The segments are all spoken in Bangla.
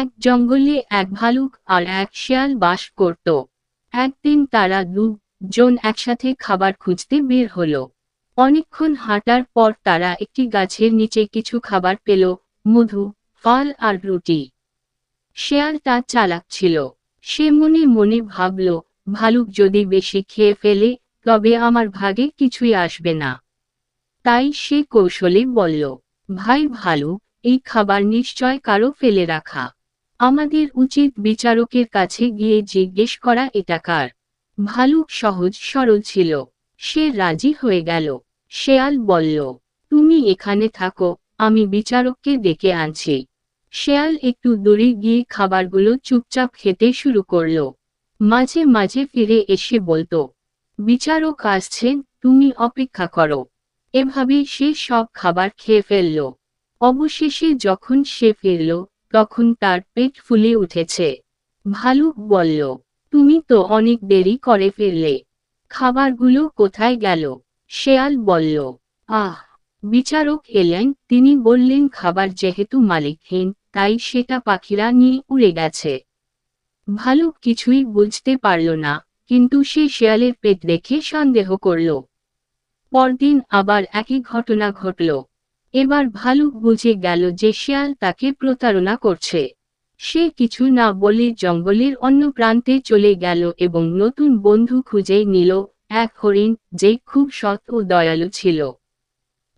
এক জঙ্গলে এক ভালুক আর এক শেয়াল বাস করত। একদিন তারা দুজন একসাথে খাবার খুঁজতে বের হলো। অনেকক্ষণ হাঁটার পর তারা একটি গাছের নিচে কিছু খাবার পেল, মধু, ফল আর রুটি। শেয়ালটা চালাক ছিল। সে মনে মনে ভাবল, ভালুক যদি বেশি খেয়ে ফেলে, তবে আমার ভাগে কিছুই আসবে না। তাই সে কৌশলে বলল, ভাই ভালুক, এই খাবার নিশ্চয় কারও ফেলে রাখা। আমাদের উচিত বিচারকের কাছে গিয়ে জিজ্ঞেস করা, এটা কার? ভালুক সহজ সরল ছিল। সে রাজি হয়ে গেল। শেয়াল বলল, তুমি এখানে থাকো, আমি বিচারককে ডেকে আনছি। শেয়াল একটু দূরে গিয়ে খাবারগুলো চুপচাপ খেতে শুরু করল। মাঝে মাঝে ফিরে এসে বলতো, বিচারক আসছেন, তুমি অপেক্ষা করো। এভাবে সে সব খাবার খেয়ে ফেলল। অবশেষে যখন সে ফিরল তখন তার পেট ফুলে উঠেছে। ভালুক বলল, তুমি তো অনেক দেরি করে ফেললে খাবারগুলো কোথায় গেল? শেয়াল বলল, আহ, বিচারক এলেন। তিনি বললেন, খাবার যেহেতু মালিকহীন, তাই সেটা পাখিরা নিয়ে উড়ে গেছে। ভালুক কিছুই বুঝতে পারল না, কিন্তু সে শেয়ালের পেট দেখে সন্দেহ করল। পরদিন আবার একই ঘটনা ঘটল। এবার ভালুক বুঝে গেল যে শেয়াল তাকে প্রতারণা করছে। সে কিছু না বলে জঙ্গলের অন্য প্রান্তে চলে গেল এবং নতুন বন্ধু খুঁজে নিল এক হরিণ যে খুব সৎ ও দয়ালু ছিল।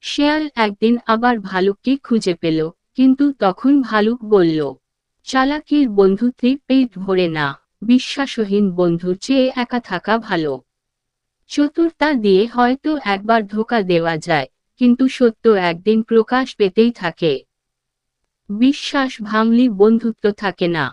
শেয়াল একদিন আবার ভালুককে খুঁজে পেল, কিন্তু তখন ভালুক বলল, চালাকির বন্ধুত্বে পেট ভরে না, বিশ্বাসহীন বন্ধুর চেয়ে একা থাকা ভালো। চতুর্থা দিয়ে হয়তো একবার ধোকা দেওয়া যায় কিন্তু সত্য একদিন প্রকাশ পেতেই থাকে। বিশ্বাস ভাঙলি বন্ধুত্ব থাকে না।